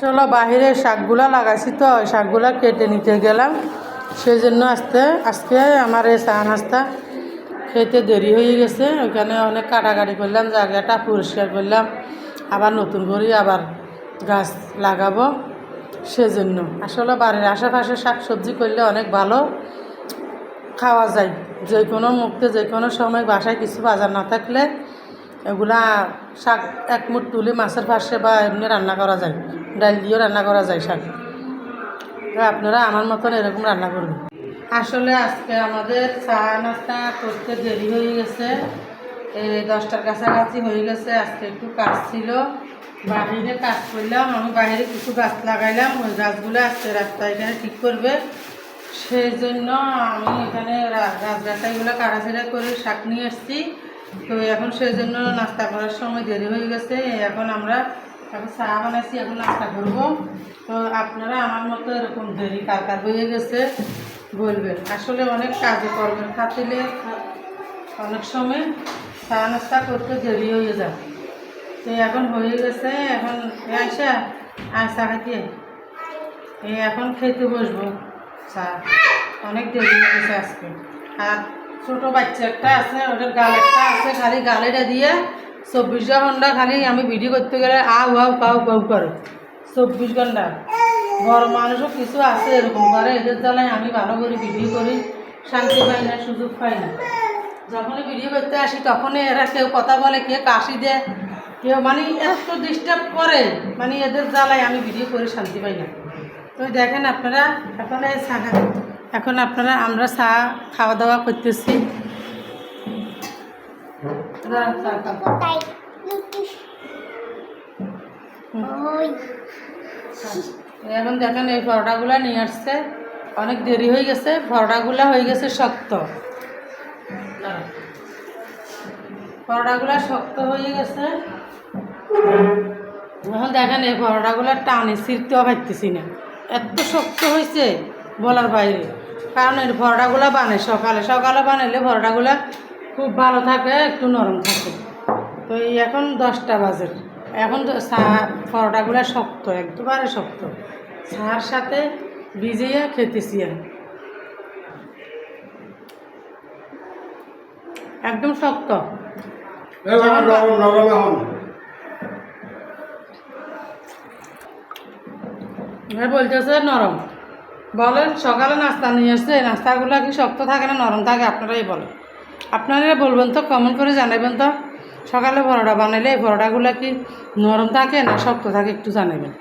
আসলে বাহিরে শাকগুলা লাগাইছি তো শাকগুলা কেটে নিতে গেলাম। সেই জন্য আজকে আজকে আমার এই চা নাস্তা খেতে দেরি হয়ে গেছে। ওখানে অনেক কাটাকাটি করলাম, জায়গাটা পরিষ্কার করলাম। আবার নতুন করে আবার গাছ লাগাবো। সেজন্য আসলে বাড়ির আশেপাশে শাক সবজি করলে অনেক ভালো খাওয়া যায়। যে কোনো মুহূর্তে, যে কোনো সময় বাসায় কিছু বাজার না থাকলে এগুলা শাক এক মুঠ তুলে মাছের পাশে বা এমনি রান্না করা যায়। ডাল দিয়েও রান্না করা যায় শাক। তো আপনারা আমার মতন এরকম রান্না করবেন। আসলে আজকে আমাদের চা নাস্তা করতে দেরি হয়ে গেছে। এই দশটার কাছাকাছি হয়ে গেছে, আজকে একটু কাজ ছিল। বাহিরে কাজ করলাম, আমি বাইরে কিছু গাছ লাগাইলাম, ওই গাছগুলো আজকে রাস্তায় এখানে ঠিক করবে। সেই জন্য আমি এখানে গাছ গাছাইগুলো কাটাছিড়া করে শাক নিয়ে এসেছি। তো এখন সেই জন্য নাস্তা করার সময় দেরি হয়ে গেছে। এখন আমরা এখন চা বানাইছি, এখন নাস্তা করব। তো আপনারা আমার মতো এরকম দেরি কার কার হয়ে গেছে বলবেন। আসলে অনেক কাজে কর্মের খাতিলে অনেক সময় চা নাস্তা করতে দেরি হয়ে যায়। তো এখন হয়ে গেছে, এখন আয়সা আয় চা খাইতে। এই এখন খেতে বসবো চা। অনেক দেরি হয়ে গেছে আজকে। আর ছোটো বাচ্চা একটা আছে ওটার গাল একটা আছে, খালি গালেটা দিয়ে চব্বিশ ঘণ্টা খালি আমি ভিডিও করতে গেলে আউ আউ কাউ কাউ করে। চব্বিশ ঘণ্টা বড় মানুষও কিছু আছে এরকম। করে এদের জ্বালায় আমি ভালো করে ভিডিও করি, শান্তি পাই না, সুযোগ পাই না। যখনই ভিডিও করতে আসি, তখনই এরা কেউ কথা বলে, কেউ কাশি দেয়, কেউ মানে এত ডিস্টার্ব করে মানে এদের জ্বালায় আমি ভিডিও করে শান্তি পাই না। তো দেখেন আপনারা, এখন এই এখন আপনারা আমরা চা খাওয়া দাওয়া করতেছি। তাই এখন দেখেন এই পরোটাগুলো নিয়ে আসছে। অনেক দেরি হয়ে গেছে পরোটাগুলো হয়ে গেছে শক্ত। পরোটাগুলো শক্ত হয়ে গেছে। এখন দেখেন এই পরোটাগুলো টানে ছিঁড়তেও পারতেছি না। এত শক্ত হয়েছে বলার বাইরে। কারণ এই পরোটাগুলো বানে সকালে। সকালে বানাইলে পরোটাগুলো খুব ভালো থাকে একটু নরম থাকে। তো এই এখন দশটা বাজে। এখন তো চা পরোটাগুলো শক্ত একবারে শক্ত। চার সাথে ভিজিয়ে খেতেছি আমি। একদম শক্ত। বলতেছে নরম। বলেন সকালে নাস্তা নিয়ে এসছে নাস্তাগুলো কি শক্ত থাকে না নরম থাকে আপনারাই বলেন। আপনারা বলবেন তো কমেন্ট করে জানাবেন তো। সকালে পরোটা বানাইলে এই পরোটাগুলো কি নরম থাকে না শক্ত থাকে একটু জানাবেন।